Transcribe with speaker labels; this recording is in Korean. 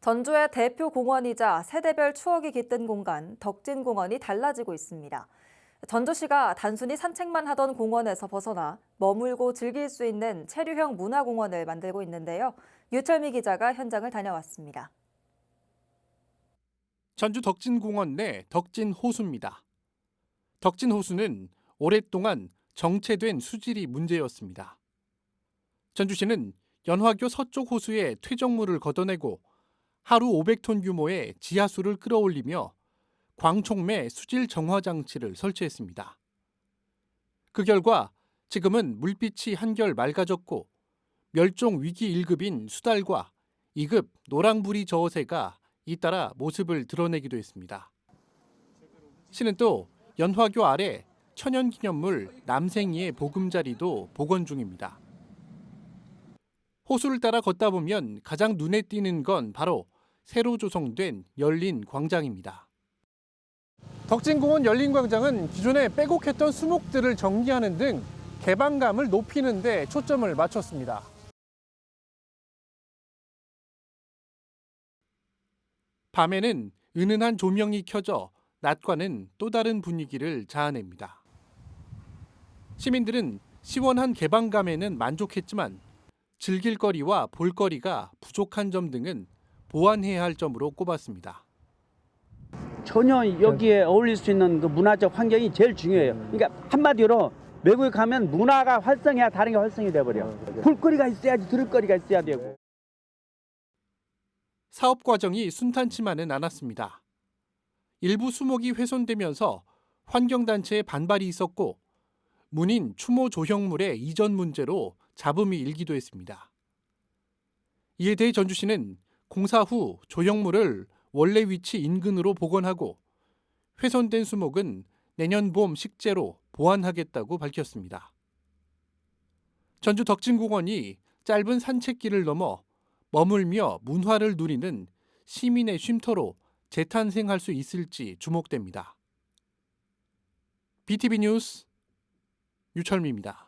Speaker 1: 전주의 대표 공원이자 세대별 추억이 깃든 공간 덕진공원이 달라지고 있습니다. 전주시가 단순히 산책만 하던 공원에서 벗어나 머물고 즐길 수 있는 체류형 문화공원을 만들고 있는데요. 유철미 기자가 현장을 다녀왔습니다.
Speaker 2: 전주 덕진공원 내 덕진 호수입니다. 덕진 호수는 오랫동안 정체된 수질이 문제였습니다. 전주시는 연화교 서쪽 호수에 퇴적물을 걷어내고 하루 500톤 규모의 지하수를 끌어올리며 광촉매 수질 정화 장치를 설치했습니다. 그 결과 지금은 물빛이 한결 맑아졌고 멸종 위기 1급인 수달과 2급 노랑부리 저어새가 잇따라 모습을 드러내기도 했습니다. 시는 또 연화교 아래 천연기념물 남생이의 보금자리도 복원 중입니다. 호수를 따라 걷다 보면 가장 눈에 띄는 건 바로 새로 조성된 열린 광장입니다. 덕진공원 열린 광장은 기존에 빼곡했던 수목들을 정리하는 등 개방감을 높이는 데 초점을 맞췄습니다. 밤에는 은은한 조명이 켜져 낮과는 또 다른 분위기를 자아냅니다. 시민들은 시원한 개방감에는 만족했지만 즐길 거리와 볼거리가 부족한 점 등은 보완해야 할 점으로 꼽았습니다.
Speaker 3: 전혀 여기에 어울릴 수 있는 그 문화적 환경이 제일 중요해요. 그러니까 한마디로 외국에 가면 문화가 활성해야 다른 게 활성이 돼버려. 볼거리가 있어야지 들을 거리가 있어야 되고.
Speaker 2: 사업 과정이 순탄치만은 않았습니다. 일부 수목이 훼손되면서 환경단체의 반발이 있었고 문인 추모 조형물의 이전 문제로 잡음이 일기도 했습니다. 이에 대해 전주시는 공사 후 조형물을 원래 위치 인근으로 복원하고 훼손된 수목은 내년 봄 식재로 보완하겠다고 밝혔습니다. 전주 덕진공원이 짧은 산책길을 넘어 머물며 문화를 누리는 시민의 쉼터로 재탄생할 수 있을지 주목됩니다. BTV 뉴스 유철미입니다.